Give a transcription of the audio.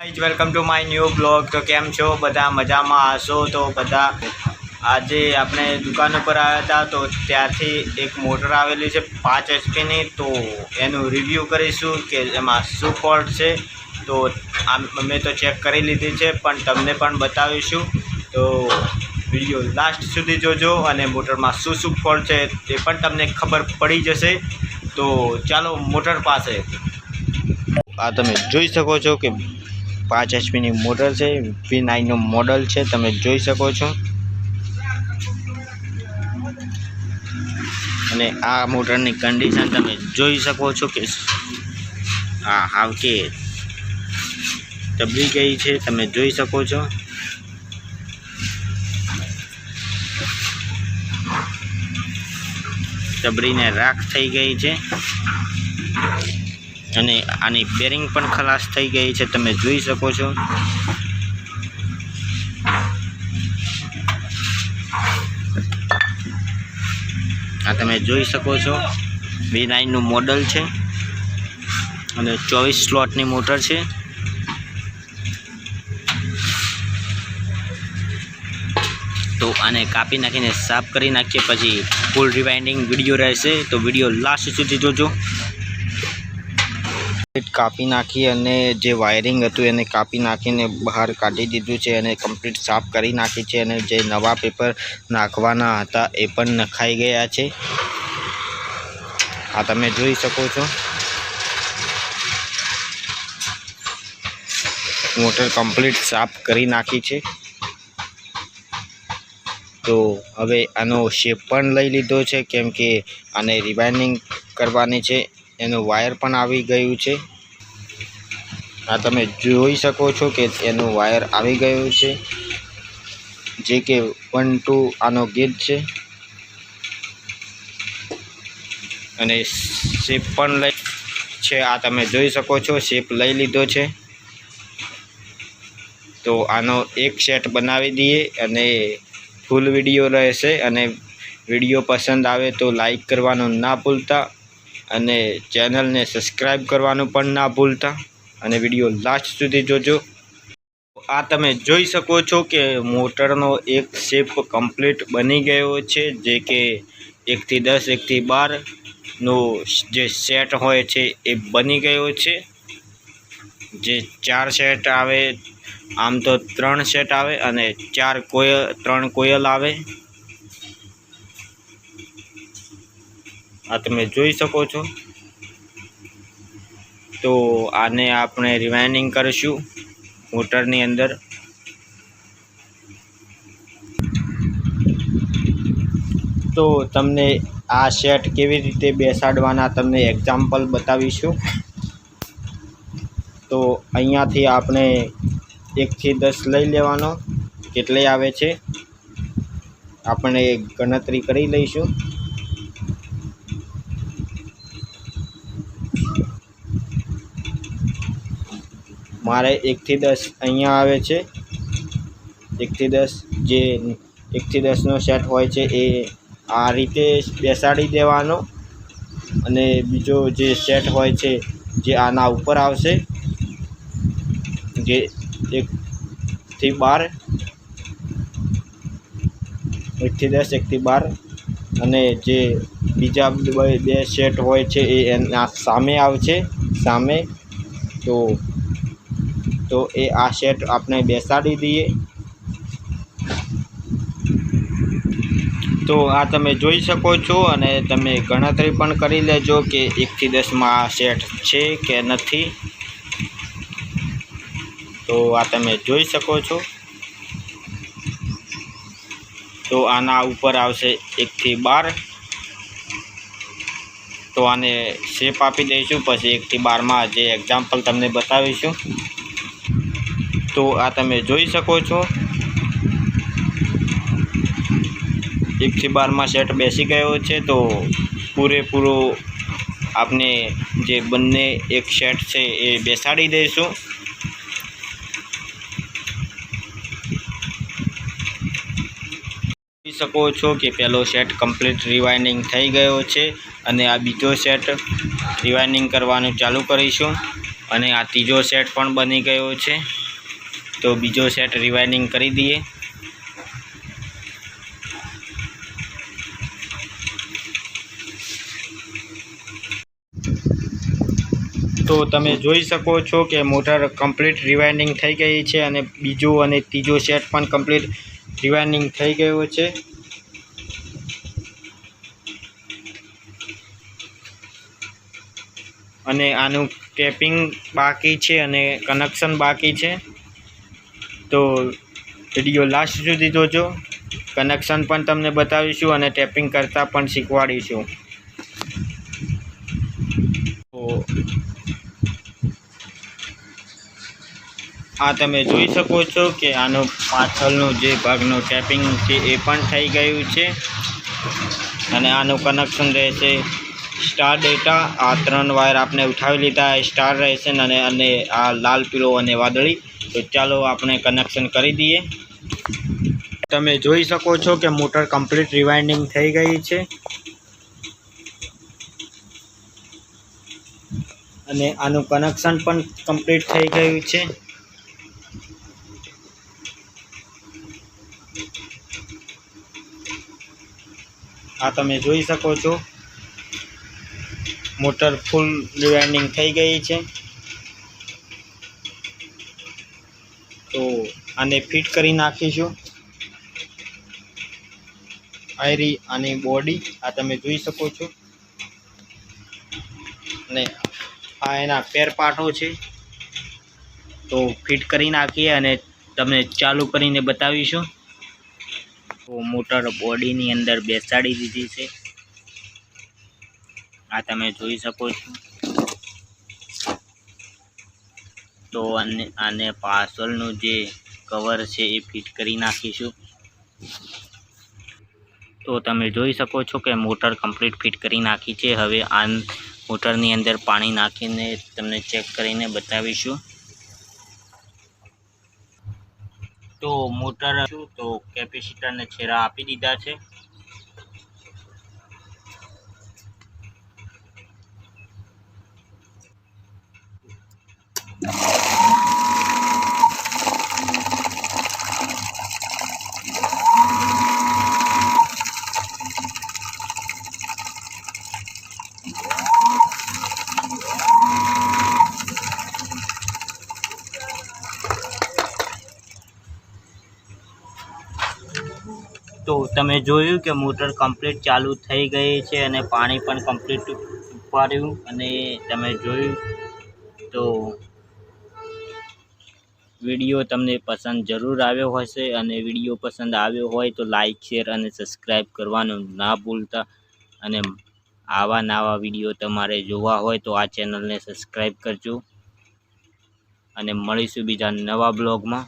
Guys welcome to my new blog તો કેમ છો? બધા મજામાં હશો? તો બધા આજે આપણે દુકાન ઉપર આવ્યા હતા, તો ત્યાંથી એક મોટર આવેલી છે પાંચ એચપીની. તો એનું રિવ્યૂ કરીશું કે એમાં શું ફોલ્ટ છે. તો આમ અમે તો ચેક કરી લીધી છે, પણ તમને પણ બતાવીશું. તો વીડિયો લાસ્ટ સુધી જોજો અને મોટરમાં શું શું ફોલ્ટ છે તે પણ તમને ખબર પડી જશે. તો ચાલો મોટર પાસે. આ તમે જોઈ શકો છો કે પાંચ એચપીની મોટર છે વી નાઇનનું મોડલ છે, તમે જોઈ શકો છો. અને આ મોટરની કન્ડિશન તમે જોઈ શકો છો કે હા હાવ કે ડબલી ગઈ છે, તમે જોઈ શકો છો. ડબરીને રાખ થઈ ગઈ છે. અને આની બેરિંગ પણ ખલાસ થઈ ગઈ છે, તમે જોઈ શકો છો. આ તમે જોઈ શકો છો વી નાઇનનું મોડલ છે અને ચોવીસ સ્લોટની મોટર છે. તો આને કાપી નાખીને સાફ કરી નાખીએ, પછી ફૂલ રિવાઇન્ડિંગ વીડિયો રહેશે. તો વીડિયો લાસ્ટ સુધી જોજો. કાપી નાખી અને જે વાયરિંગ હતું એને કાપી નાખીને બહાર કાઢી દીધું છે અને કમ્પ્લીટ સાફ કરી નાખી છે અને જે નવા પેપર નાખવાના હતા એ પણ નખાઈ ગયા છે. આ તમે જોઈ શકો છો. મોટર કમ્પ્લીટ સાફ કરી નાખી છે. તો હવે આનો શેપ પણ લઈ લીધો છે, કેમ કે આને રિવાઇન્ડિંગ કરવાની છે. એનું વાયર પણ આવી ગયું છે. આ તમે જોઈ શકો છો કે એનું વાયર આવી ગયું છે. જે કે વન ટુ આનો ગેજ છે. અને શેપ પણ લઈ છે, આ તમે જોઈ શકો છો, શેપ લઈ લીધો છે. તો આનો એક સેટ બનાવી દઈએ અને ફૂલ વીડિયો રહેશે અને વીડિયો પસંદ આવે તો લાઈક કરવાનું ના ભૂલતા. અને ચેનલને સબસ્ક્રાઈબ કરવાનું પણ ના ભૂલતા અને વીડિયો લાસ્ટ સુધી જોજો. આ તમે જોઈ શકો છો કે મોટરનો એક શેપ કમ્પ્લીટ બની ગયો છે, જે કે એકથી દસ, એકથી બારનો જે સેટ હોય છે એ બની ગયો છે. જે ચાર સેટ આવે, આમ તો ત્રણ સેટ આવે અને ચાર કોયલ, ત્રણ કોયલ આવે. આ તમે જોઈ શકો છો. તો આને આપણે રિવાઇનિંગ કરીશું મોટરની અંદર. તો તમને આ સેટ કેવી રીતે બેસાડવાના તમને એક્ઝામ્પલ બતાવીશું. તો અહીંયાથી આપણે એકથી દસ લઈ લેવાનો. કેટલે આવે છે? આપણે ગણતરી કરી લઈશું. મારે એકથી દસ અહીંયા આવે છે. એકથી દસ જે એકથી દસનો સેટ હોય છે એ આ રીતે બેસાડી દેવાનો. અને બીજો જે સેટ હોય છે જે આના ઉપર આવશે. જે એકથી બાર. એકથી દસ, એકથી બાર. અને જે બીજા બે સેટ હોય છે એ એના સામે આવશે. સામે. તો તો એ આ સેટ આપણે બેસાડી દઈએ. તો આ તમે જોઈ શકો છો અને તમે ગણતરી પણ કરી લેજો કે એકથી દસમાં આ સેટ છે કે નથી. તો આ તમે જોઈ શકો છો. તો આના ઉપર આવશે એકથી બાર. તો આને શેપ આપી દઈશું, પછી એકથી બારમાં જે એક્ઝામ્પલ તમને બતાવીશું. તો આ તમે જોઈ શકો છો. એકથી બારમાં સેટ બેસી ગયો છે તો પૂરેપૂરો આપણે જે બંને એક સેટ છે એ બેસાડી દઈશું. જોઈ શકો છો કે પહેલો સેટ કમ્પ્લીટ રિવાઇનિંગ થઈ ગયો છે અને આ બીજો સેટ રિવાઇનિંગ કરવાનું ચાલુ કરીશું. અને આ ત્રીજો સેટ પણ બની ગયો છે. તો બીજો સેટ રિવાઇન્ડિંગ કરી દઈએ. તો તમે જોઈ શકો છો કે મોટર કમ્પ્લીટ રિવાઇન્ડિંગ થઈ ગઈ છે અને બીજો અને ત્રીજો સેટ પણ કમ્પ્લીટ રિવાઇન્ડિંગ થઈ ગયો છે. અને આનું ટેપિંગ બાકી છે અને કનેક્શન બાકી છે. તો વીડિયો લાસ્ટ સુધી જોજો. કનેક્શન પણ તમને બતાવીશું અને ટેપિંગ કરતાં પણ શીખવાડીશું. તો આ તમે જોઈ શકો છો કે આનો પાછળનું જે ભાગનું ટેપિંગ છે એ પણ થઈ ગયું છે. અને આનું કનેક્શન રહેશે સ્ટાર ડેટા આ ત્રણ વાયર આપણે ઉઠાવી લીધા સ્ટાર રહેશે અને અને આ લાલ પીળો અને વાદળી. તો ચાલો આપણે કનેક્શન કરી દઈએ. તમે જોઈ શકો છો કે મોટર કમ્પ્લીટ રિવાઇન્ડિંગ થઈ ગઈ છે. અને આનું કનેક્શન પણ કમ્પ્લીટ થઈ ગયું છે. આ તમે જોઈ શકો છો. મોટર ફૂલ રિવાઇન્ડિંગ થઈ ગઈ છે તો આને ફિટ કરી નાખીશું. આયરી આની બોડી આ તમે જોઈ શકો છો. અને આ એના પેરપાટો છે. તો ફિટ કરી નાખીએ અને તમને ચાલુ કરીને બતાવીશું. તો મોટર બોડીની અંદર બેસાડી દીધી છે. આ તમે જોઈ શકો છો. તો અને આને પાર્સલનું જે કવર છે એ ફિટ કરી નાખીશું. તો તમે જોઈ શકો છો કે મોટર કમ્પ્લીટ ફિટ કરી નાખી છે. હવે આ મોટરની અંદર પાણી નાખીને તમને ચેક કરીને બતાવીશું. તો મોટર તો કેપેસિટરને છેરા આપી દીધા છે. તો તમે જોયું કે મોટર કમ્પ્લીટ ચાલુ થઈ ગઈ છે અને પાણી પણ કમ્પ્લીટ ઉપાડ્યું અને તમે જોયું તો વીડિયો તમને પસંદ જરૂર આવ્યો હશે અને વીડિયો પસંદ આવ્યો હોય તો લાઈક શેર અને સબસ્ક્રાઈબ કરવાનું ના ભૂલતા અને આવા નવા વીડિયો તમારે જોવા હોય તો આ ચેનલને સબસ્ક્રાઈબ કરજો. અને મળીશું બીજા નવા બ્લોગમાં